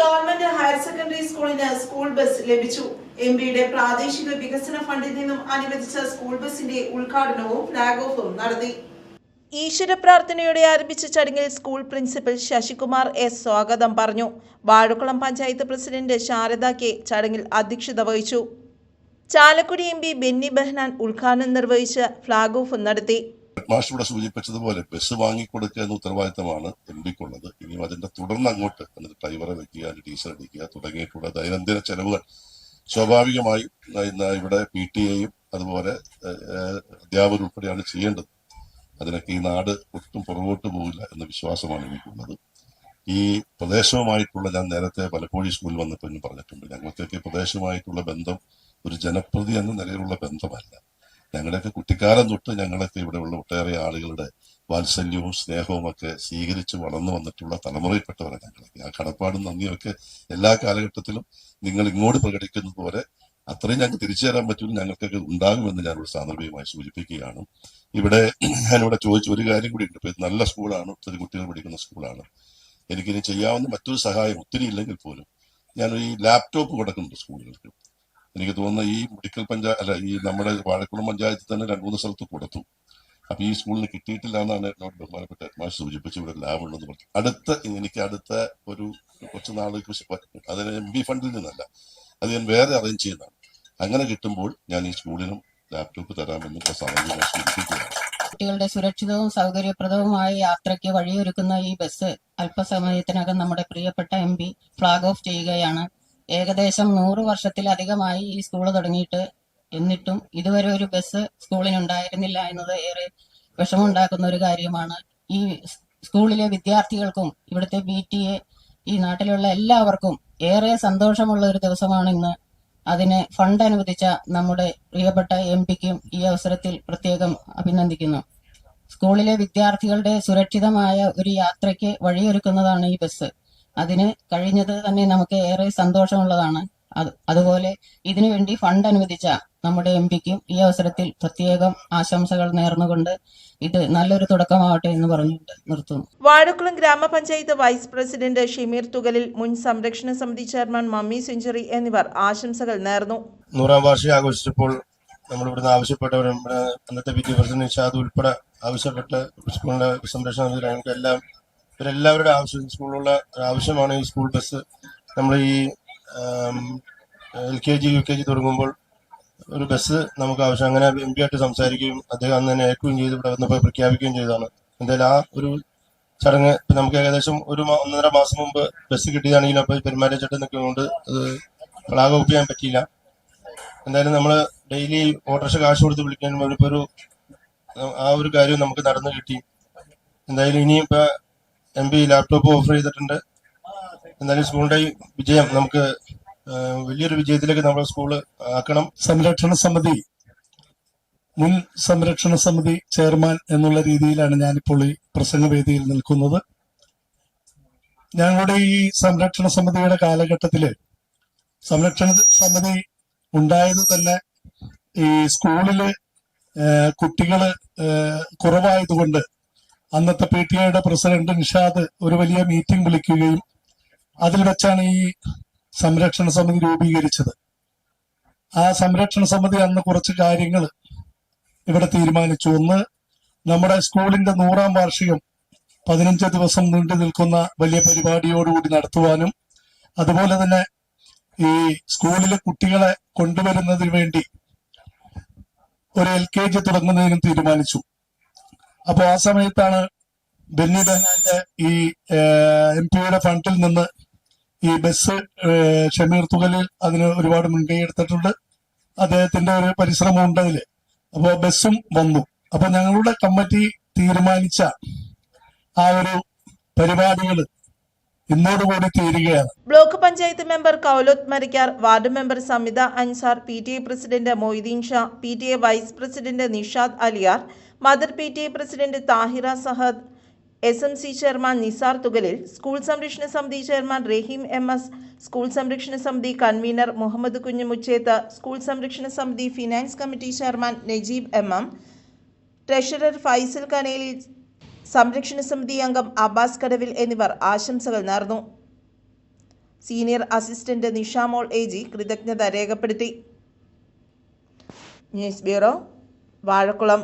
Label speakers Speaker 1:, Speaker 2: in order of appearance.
Speaker 1: Government higher secondary സ്കൂളിന് school bus ലഭിച്ചു. M പിയുടെ പ്രാദേശിക വികസന ഫണ്ടിൽ നിന്നും അനുവദിച്ച സ്കൂൾ ബസിന്റെ ഉദ്ഘാടനവും ഫ്ലാഗ് ഓഫും നടത്തി. ഈശ്വര പ്രാർത്ഥനയോടെ ആരംഭിച്ച ചടങ്ങിൽ സ്കൂൾ പ്രിൻസിപ്പൽ ശശികുമാർ എസ് സ്വാഗതം പറഞ്ഞു. വാഴക്കുളം പഞ്ചായത്ത് പ്രസിഡന്റ് ശാരദ കെ ചടങ്ങിൽ അധ്യക്ഷത വഹിച്ചു. ചാലക്കുടി എം പി ബെന്നി ബെഹ്നാൻ ഉദ്ഘാടനം നിർവഹിച്ച് ഫ്ളാഗ് ഓഫ് നടത്തി.
Speaker 2: മാഷ് ഇവിടെ സൂചിപ്പിച്ചതുപോലെ ബസ് വാങ്ങിക്കൊടുക്കുക എന്ന ഉത്തരവാദിത്തമാണ് എം പിക്കുള്ളത് ഇനിയും അതിന്റെ തുടർന്ന് അങ്ങോട്ട് എന്നിട്ട് ഡ്രൈവറെ വെക്കുക ടീച്ചർ അടിക്കുക തുടങ്ങിയിട്ടുള്ള ദൈനംദിന ചെലവുകൾ സ്വാഭാവികമായി ഇവിടെ പി ടി എയും അതുപോലെ അധ്യാപകർ ഉൾപ്പെടെയാണ് ചെയ്യേണ്ടത്. അതിനൊക്കെ ഈ നാട് ഒട്ടും പുറകോട്ട് പോകില്ല എന്ന വിശ്വാസമാണ് എനിക്കുള്ളത്. ഈ പ്രദേശവുമായിട്ടുള്ള ഞാൻ നേരത്തെ പലപ്പോഴും സ്കൂളിൽ വന്നപ്പോൾ പറഞ്ഞിട്ടുണ്ട്. ഞങ്ങൾക്കൊക്കെ പ്രദേശവുമായിട്ടുള്ള ബന്ധം ഒരു ജനപ്രതി എന്ന നിലയിലുള്ള ബന്ധമല്ല. ഞങ്ങളുടെയൊക്കെ കുട്ടിക്കാലം തൊട്ട് ഞങ്ങളൊക്കെ ഇവിടെയുള്ള ഒട്ടേറെ ആളുകളുടെ വാത്സല്യവും സ്നേഹവും ഒക്കെ സ്വീകരിച്ച് വളർന്നു വന്നിട്ടുള്ള തലമുറയിൽപ്പെട്ടവരാണ് ഞങ്ങളൊക്കെ. ആ കടപ്പാടും നന്ദിയും ഒക്കെ എല്ലാ കാലഘട്ടത്തിലും നിങ്ങൾ ഇങ്ങോട്ട് പ്രകടിക്കുന്നത് പോലെ അത്രയും ഞങ്ങൾക്ക് തിരിച്ചു തരാൻ പറ്റുമെന്ന് ഞങ്ങൾക്കൊക്കെ ഉണ്ടാകുമെന്ന് ഞാനിവിടെ സാന്ദർഭികമായി സൂചിപ്പിക്കുകയാണ്. ഇവിടെ ഞാനിവിടെ ചോദിച്ച ഒരു കാര്യം കൂടി ഉണ്ട്. ഇപ്പൊ നല്ല സ്കൂളാണ് ഒത്തിരി കുട്ടികൾ പഠിക്കുന്ന സ്കൂളാണ്. എനിക്കിനി ചെയ്യാവുന്ന മറ്റൊരു സഹായം ഒത്തിരി ഇല്ലെങ്കിൽ പോലും ഈ ലാപ്ടോപ്പ് കൊടുക്കുന്നുണ്ട് സ്കൂളുകൾക്ക്. എനിക്ക് തോന്നുന്ന ഈ മെഡിക്കൽ പഞ്ചായത്ത് അല്ല ഈ നമ്മുടെ വാഴക്കുളം പഞ്ചായത്തിൽ തന്നെ രണ്ടു മൂന്ന് സ്ഥലത്ത് കൊടുത്തു. അപ്പൊ ഈ സ്കൂളിന് കിട്ടിയിട്ടില്ല എന്നാണ് എന്നോട് ബഹുമാനപ്പെട്ട മാഷ് സൂചിപ്പിച്ചു ഇവിടെ ലാബ് ഉണ്ടെന്ന് പറഞ്ഞു. അടുത്ത എനിക്ക് അടുത്ത ഒരു കുറച്ച് ശേഷം അതിന് എം ബി ഫണ്ടിൽ നിന്നല്ല. അത് ഞാൻ വേറെ അറേഞ്ച് ചെയ്യുന്നതാണ്. അങ്ങനെ കിട്ടുമ്പോൾ ഞാൻ ഈ സ്കൂളിനും ലാപ്ടോപ്പ് തരാമെന്നുള്ള സൂചിപ്പിക്കുകയാണ്
Speaker 3: കുട്ടികളുടെ സുരക്ഷിതവും സൗകര്യപ്രദവുമായ യാത്രയ്ക്ക് വഴിയൊരുക്കുന്ന ഈ ബസ് അല്പസമയത്തിനകം നമ്മുടെ പ്രിയപ്പെട്ട എം ഫ്ലാഗ് ഓഫ് ചെയ്യുകയാണ്. ഏകദേശം നൂറ് വർഷത്തിലധികമായി ഈ സ്കൂൾ തുടങ്ങിയിട്ട് എന്നിട്ടും ഇതുവരെ ഒരു ബസ് സ്കൂളിനുണ്ടായിരുന്നില്ല എന്നത് ഏറെ വിഷമമുണ്ടാക്കുന്ന ഒരു കാര്യമാണ്. ഈ സ്കൂളിലെ വിദ്യാർത്ഥികൾക്കും ഇവിടുത്തെ പി ടി എ ഈ നാട്ടിലുള്ള എല്ലാവർക്കും ഏറെ സന്തോഷമുള്ള ഒരു ദിവസമാണ് ഇന്ന്. അതിന് ഫണ്ട് അനുവദിച്ച നമ്മുടെ പ്രിയപ്പെട്ട എം പിക്കും ഈ അവസരത്തിൽ പ്രത്യേകം അഭിനന്ദിക്കുന്നു. സ്കൂളിലെ വിദ്യാർത്ഥികളുടെ സുരക്ഷിതമായ ഒരു യാത്രയ്ക്ക് വഴിയൊരുക്കുന്നതാണ് ഈ ബസ് അതിന് കഴിഞ്ഞത് തന്നെ നമുക്ക് ഏറെ സന്തോഷമുള്ളതാണ്. അത് അതുപോലെ ഇതിനുവേണ്ടി ഫണ്ട് അനുവദിച്ച നമ്മുടെ എം പിക്കും ഈ അവസരത്തിൽ പ്രത്യേകം ആശംസകൾ നേർന്നുകൊണ്ട് ഇത് നല്ലൊരു തുടക്കമാവട്ടെ എന്ന് പറഞ്ഞുകൊണ്ട് നിർത്തുന്നു.
Speaker 1: വാഴക്കുളം ഗ്രാമപഞ്ചായത്ത് വൈസ് പ്രസിഡന്റ് ഷിമീർ തുകലിൽ മുൻ സംരക്ഷണ സമിതി ചെയർമാൻ മമ്മി സെഞ്ചുറി എന്നിവർ ആശംസകൾ നേർന്നു.
Speaker 4: നൂറാം വാർഷികം ആഘോഷിച്ചപ്പോൾ നമ്മൾ ഇവിടുന്ന് ആവശ്യപ്പെട്ടവരും അന്നത്തെ പ്രസിഡന്റ് നിഷാദ് ഉൾപ്പെടെ ആവശ്യപ്പെട്ട് സ്കൂളിന്റെ സംരക്ഷണ എല്ലാം ഇവരെല്ലാവരുടെ ആവശ്യം സ്കൂളിലുള്ള ആവശ്യമാണ് ഈ സ്കൂൾ ബസ്. നമ്മൾ ഈ L K G U K G തുടങ്ങുമ്പോൾ ഒരു ബസ് നമുക്ക് ആവശ്യം. അങ്ങനെ എം പി ആയിട്ട് സംസാരിക്കുകയും അദ്ദേഹം അന്ന് തന്നെ ഏൽക്കുകയും ചെയ്ത് ഇവിടെ വന്നപ്പോൾ പ്രഖ്യാപിക്കുകയും ചെയ്തതാണ്. എന്തായാലും ആ ഒരു ചടങ്ങ് നമുക്ക് ഏകദേശം ഒരു ഒന്നര മാസം മുമ്പ് ബസ് കിട്ടിയതാണെങ്കിലും അപ്പോൾ പെരുമാറ്റച്ചട്ടം നിൽക്കുന്നതുകൊണ്ട് അത് ഓഫ് ചെയ്യാൻ പറ്റിയില്ല. എന്തായാലും നമ്മൾ ഡെയിലി ഓട്ടോറിക്ഷ കാശ് കൊടുത്ത് വിളിക്കാൻ ഇപ്പൊ ഒരു ആ ഒരു കാര്യം നമുക്ക് നടന്നു കിട്ടി. എന്തായാലും ഇനിയും ഇപ്പൊ എം പി ലാപ്ടോപ്പ് ഓഫർ ചെയ്തിട്ടുണ്ട്. എന്നാലും സ്കൂളിന്റെ വിജയം നമുക്ക് വലിയൊരു വിജയത്തിലേക്ക് നമ്മുടെ സ്കൂൾ ആക്കണം.
Speaker 5: സംരക്ഷണ സമിതി മുൻ സംരക്ഷണ സമിതി ചെയർമാൻ എന്നുള്ള രീതിയിലാണ് ഞാനിപ്പോൾ ഈ പ്രസംഗവേദിയിൽ നിൽക്കുന്നത്. ഞങ്ങളുടെ ഈ സംരക്ഷണ സമിതിയുടെ കാലഘട്ടത്തിൽ സംരക്ഷണ സമിതി ഉണ്ടായത് തന്നെ ഈ സ്കൂളിൽ കുട്ടികൾ കുറവായതുകൊണ്ട് അന്നത്തെ പി ടി ഐയുടെ പ്രസിഡന്റ് നിഷാദ് ഒരു വലിയ മീറ്റിംഗ് വിളിക്കുകയും അതിൽ വെച്ചാണ് ഈ സംരക്ഷണ സമിതി രൂപീകരിച്ചത്. ആ സംരക്ഷണ സമിതി അന്ന് കുറച്ച് കാര്യങ്ങൾ ഇവിടെ തീരുമാനിച്ചു. ഒന്ന് നമ്മുടെ സ്കൂളിന്റെ നൂറാം വാർഷികം പതിനഞ്ച് ദിവസം നീണ്ടു നിൽക്കുന്ന വലിയ പരിപാടിയോടുകൂടി നടത്തുവാനും അതുപോലെ തന്നെ ഈ സ്കൂളിലെ കുട്ടികളെ കൊണ്ടുവരുന്നതിന് വേണ്ടി ഒരു എൽ കെ ജി തുടങ്ങുന്നതിനും തീരുമാനിച്ചു. അപ്പോൾ ആ സമയത്താണ് ബെന്നി ബെഹനാന്റെ ഈ എം പിയുടെ ഫണ്ടിൽ നിന്ന് ഈ ബസ് ഷമീർ തുകലിൽ അതിന് ഒരുപാട് മുൻകൈ എടുത്തിട്ടുണ്ട്. അദ്ദേഹത്തിന്റെ ഒരു പരിശ്രമം ഉണ്ട് അപ്പോ ബസ്സും വന്നു. അപ്പൊ ഞങ്ങളുടെ കമ്മിറ്റി തീരുമാനിച്ച ആ ഒരു പരിപാടികൾ ഇന്നോടുകൂടി തീരുകയാണ്.
Speaker 1: Block panchayat member Kaulothu Marikar ward member Samitha Ansar P T A president Moideen Sha P T A vice president Nishad Aliyar mother P T president Thahira Sahad S M C chairman Nizar Thukalil school സംരക്ഷണ സമിതി chairman Rahim M S school സംരക്ഷണ സമിതി convener Muhammad Kunju Muchethu school സംരക്ഷണ സമിതി finance committee chairman Najeeb M M treasurer Faisal Kaneli സംരക്ഷണ സമിതി അംഗം അബ്ബാസ് കടവിൽ എന്നിവർ ആശംസകൾ നേർന്നു. Senior assistant Nishamol A G കൃതജ്ഞത രേഖപ്പെടുത്തി. News bureau Vazhakulam.